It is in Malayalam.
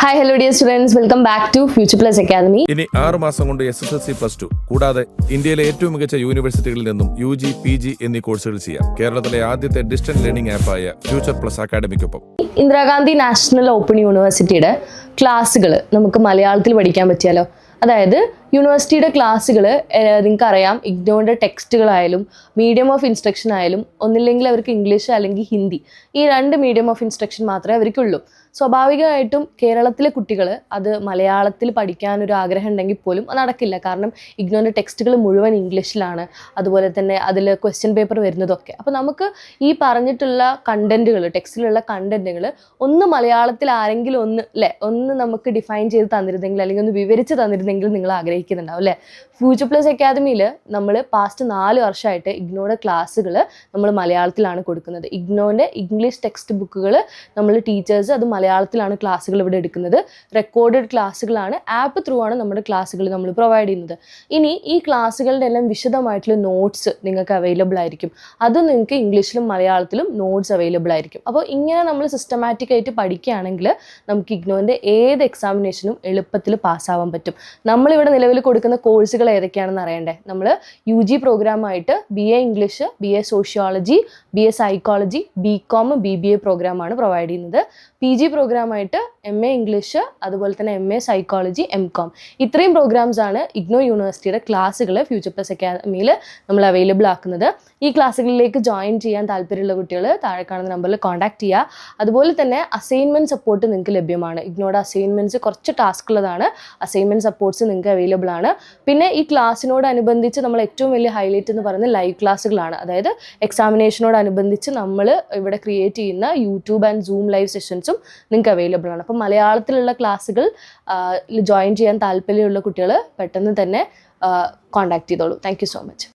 Hi hello dear students welcome back to Future Plus Academy ഇനി ആറ് മാസം കൊണ്ട് S S L C plus two കൂടാതെ ഇന്ത്യയിലെ ഏറ്റവും മികച്ച യൂണിവേഴ്സിറ്റികളിൽ നിന്നും യു ജി പി ജി എന്നീ കോഴ്സുകൾ ചെയ്യാം. കേരളത്തിലെ ആദ്യത്തെ ഡിസ്റ്റന്റ് ലേണിംഗ് ആപ്പായ ഫ്യൂച്ചർ പ്ലസ് അക്കാദമിക്കൊപ്പം ഇന്ദിരാഗാന്ധി നാഷണൽ ഓപ്പൺ യൂണിവേഴ്സിറ്റിയുടെ ക്ലാസ്സുകൾ നമുക്ക് മലയാളത്തിൽ പഠിക്കാൻ പറ്റിയാലോ? അതായത് യൂണിവേഴ്സിറ്റിയുടെ ക്ലാസ്സുകൾ നിങ്ങൾക്ക് അറിയാം ഇഗ്നോയുടെ ടെക്സ്റ്റുകളായാലും മീഡിയം ഓഫ് ഇൻസ്ട്രക്ഷൻ ആയാലും ഒന്നില്ലെങ്കിൽ അവർക്ക് ഇംഗ്ലീഷ് അല്ലെങ്കിൽ ഹിന്ദി ഈ രണ്ട് മീഡിയം ഓഫ് ഇൻസ്ട്രക്ഷൻ മാത്രമേ അവർക്കുള്ളൂ. സ്വാഭാവികമായിട്ടും കേരളത്തിലെ കുട്ടികൾ അത് മലയാളത്തിൽ പഠിക്കാനൊരു ആഗ്രഹം ഉണ്ടെങ്കിൽ പോലും അത് നടക്കില്ല. കാരണം ഇഗ്നോന്റെ ടെക്സ്റ്റുകൾ മുഴുവൻ ഇംഗ്ലീഷിലാണ്. അതുപോലെ തന്നെ അതിൽ ക്വസ്റ്റ്യൻ പേപ്പർ വരുന്നതൊക്കെ. അപ്പോൾ നമുക്ക് ഈ പറഞ്ഞിട്ടുള്ള കണ്ടന്റുകൾ ടെക്സ്റ്റിലുള്ള കണ്ടന്റുകൾ ഒന്ന് മലയാളത്തിൽ ആരെങ്കിലും ഒന്ന് അല്ലേ ഒന്ന് നമുക്ക് ഡിഫൈൻ ചെയ്ത് തന്നിരുന്നെങ്കിൽ അല്ലെങ്കിൽ ഒന്ന് വിവരിച്ച് തന്നിരുന്നെങ്കിൽ നിങ്ങൾ ആഗ്രഹിക്കുന്നുണ്ടാവും അല്ലേ? ഫ്യൂച്ചർ പ്ലസ് അക്കാദമിയിൽ നമ്മൾ പാസ്റ്റ് നാല് വർഷമായിട്ട് ഇഗ്നോയുടെ ക്ലാസ്സുകൾ നമ്മൾ മലയാളത്തിലാണ് കൊടുക്കുന്നത്. ഇഗ്നോന്റെ ഇംഗ്ലീഷ് ടെക്സ്റ്റ് ബുക്കുകൾ നമ്മൾ ടീച്ചേഴ്സ് അത് മലയാളത്തിലാണ് ക്ലാസ്സുകൾ ഇവിടെ എടുക്കുന്നത്. റെക്കോർഡഡ് ക്ലാസ്സുകളാണ് ആപ്പ് ത്രൂ ആണ് നമ്മുടെ ക്ലാസ്സുകൾ നമ്മൾ പ്രൊവൈഡ് ചെയ്യുന്നത്. ഇനി ഈ ക്ലാസ്സുകളുടെ എല്ലാം വിശദമായിട്ടുള്ള നോട്ട്സ് നിങ്ങൾക്ക് അവൈലബിൾ ആയിരിക്കും. അതും നിങ്ങൾക്ക് ഇംഗ്ലീഷിലും മലയാളത്തിലും നോട്ട്സ് അവൈലബിൾ ആയിരിക്കും. അപ്പോൾ ഇങ്ങനെ നമ്മൾ സിസ്റ്റമാറ്റിക് ആയിട്ട് പഠിക്കുകയാണെങ്കിൽ നമുക്ക് ഇഗ്നോന്റെ ഏത് എക്സാമിനേഷനും എളുപ്പത്തിൽ പാസ്സാവാൻ പറ്റും. നമ്മളിവിടെ നിലവിൽ കൊടുക്കുന്ന കോഴ്സുകൾ ഏതൊക്കെയാണെന്ന് അറിയണ്ടേ? നമ്മൾ U G പ്രോഗ്രാമായിട്ട് B A English B A sociology B A psychology B com B B A പ്രോഗ്രാമാണ് പ്രൊവൈഡ് ചെയ്യുന്നത്. പി ജി പ്രോഗ്രാമായിട്ട് എം എ ഇംഗ്ലീഷ് അതുപോലെ തന്നെ M A psychology M com ഇത്രയും പ്രോഗ്രാംസ് ആണ് ഇഗ്നോ യൂണിവേഴ്സിറ്റിയുടെ ക്ലാസ്സുകൾ ഫ്യൂച്ചർ പ്ലസ് അക്കാദമിയിൽ നമ്മൾ അവൈലബിൾ ആക്കുന്നത്. ഈ ക്ലാസ്സുകളിലേക്ക് ജോയിൻ ചെയ്യാൻ താല്പര്യമുള്ള കുട്ടികൾ താഴെ കാണുന്ന നമ്പറിൽ കോൺടാക്ട് ചെയ്യുക. അതുപോലെ തന്നെ അസൈൻമെന്റ് സപ്പോർട്ട് നിങ്ങൾക്ക് ലഭ്യമാണ്. ഇഗ്നോയുടെ അസൈൻമെന്റ്സ് കുറച്ച് ടാസ്ക് ഉള്ളതാണ്. അസൈൻമെന്റ് സപ്പോർട്ട്സ് നിങ്ങൾക്ക് അവൈലബിൾ ആണ്. പിന്നെ ഈ ക്ലാസ്സിനോടനുബന്ധിച്ച് നമ്മൾ ഏറ്റവും വലിയ ഹൈലൈറ്റ് എന്ന് പറയുന്നത് ലൈവ് ക്ലാസ്സുകളാണ് അതായത് എക്സാമിനേഷനോടനുബന്ധിച്ച് നമ്മൾ ഇവിടെ ക്രിയേറ്റ് ചെയ്യുന്ന യൂട്യൂബ് ആൻഡ് സൂം ലൈവ് സെഷൻസും നിങ്ങൾക്ക് അവൈലബിൾ ആണ്. അപ്പം മലയാളത്തിലുള്ള ക്ലാസ്സുകൾ ജോയിൻ ചെയ്യാൻ താല്പര്യമുള്ള കുട്ടികൾ പെട്ടെന്ന് തന്നെ കോൺടാക്ട് ചെയ്തോളൂ. Thank so much